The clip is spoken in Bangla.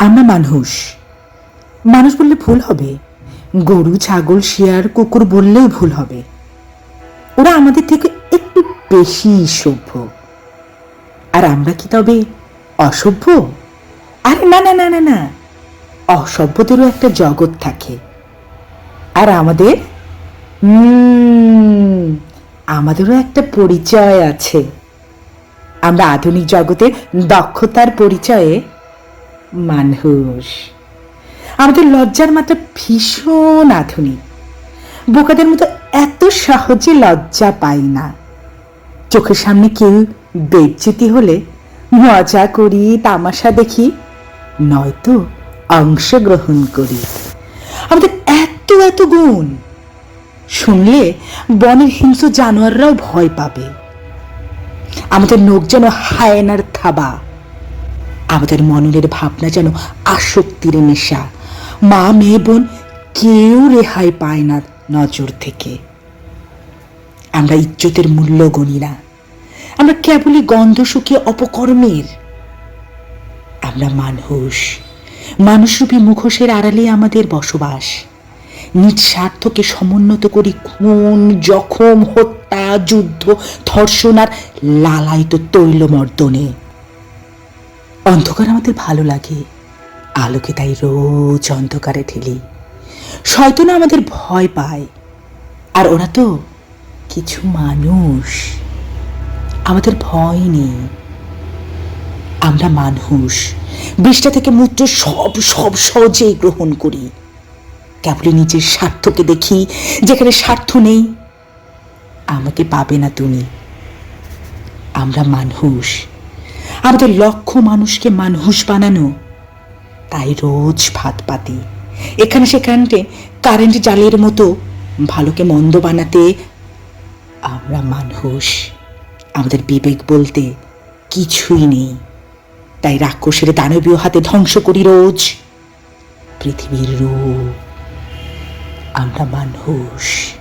আমরা মানুষ। মানুষ বললে ভুল হবে। গরু, ছাগল, শিয়ার, কুকুর বললেও ভুল হবে। ওরা আমাদের থেকে একটু বেশি সভ্য। আর আমরা কি তবে অসভ্য? আরে না না না না না। অসভ্যদেরও একটা জগৎ থাকে। আর আমাদের? আমাদেরও একটা পরিচয় আছে। আমরা আধুনিক জগতে দক্ষতার পরিচয়ে মানুষ আমাদের লজ্জার মাত্রা ভীষণ আধুনিক। বোকাদের মতো এত সহজে লজ্জা পাই না। চোখের সামনে কেউ বেজ্জিতি হলে মজা করি, তামাশা দেখি, নয়তো অংশগ্রহণ করি। আমাদের এত এত গুণ। শুনলে বনের হিংস্র জানোয়াররাও ভয় পাবে। আমাদের নখ যেন হায়নার থাবা। আমাদের মননের ভাবনা যেন আসক্তির নেশা। মা, মেয়ে, বোন কেউ রেহাই পায় না নজর থেকে। আমরা ইজ্জতের মূল্য গণি না। আমরা কেবলই গন্ধ শুকিয়ে অপকর্মের। আমরা মানুষ। মানুষরূপী মুখোশের আড়ালে আমাদের বসবাস। নিজ স্বার্থকে সমুন্নত করি খুন, জখম, হত্যা, যুদ্ধ, ধর্ষণ আর লালায়িত তৈলমর্দনে। অন্ধকার আমাদের ভালো লাগে। আলোকে তাই রোজ অন্ধকারে ঠেলি। শয়তন আমাদের ভয় পায়। আর ওরা তো কিছু মানুষ। আমাদের ভয় নেই। আমরা মানুষ। বিষ্ঠা থেকে মূত্র সব সব সহজেই গ্রহণ করি। কেবলই নিজের স্বার্থকে দেখি, যেখানে স্বার্থ নেই। আমাকে পাবে না তুমি। আমরা মানুষ। আমাদের লক্ষ্য মানুষকে মানুষ বানানো। তাই রোজ ভাত পাতি। এখানে সেখানে কারেন্ট জালের মতো ভালোকে মন্দ বানাতে আমরা মানুষ। আমাদের বিবেক বলতে কিছুই নেই। তাই রাক্ষসের দানবীয় হাতে ধ্বংস করি রোজ। পৃথিবীর রূপ আমরা মানুষ।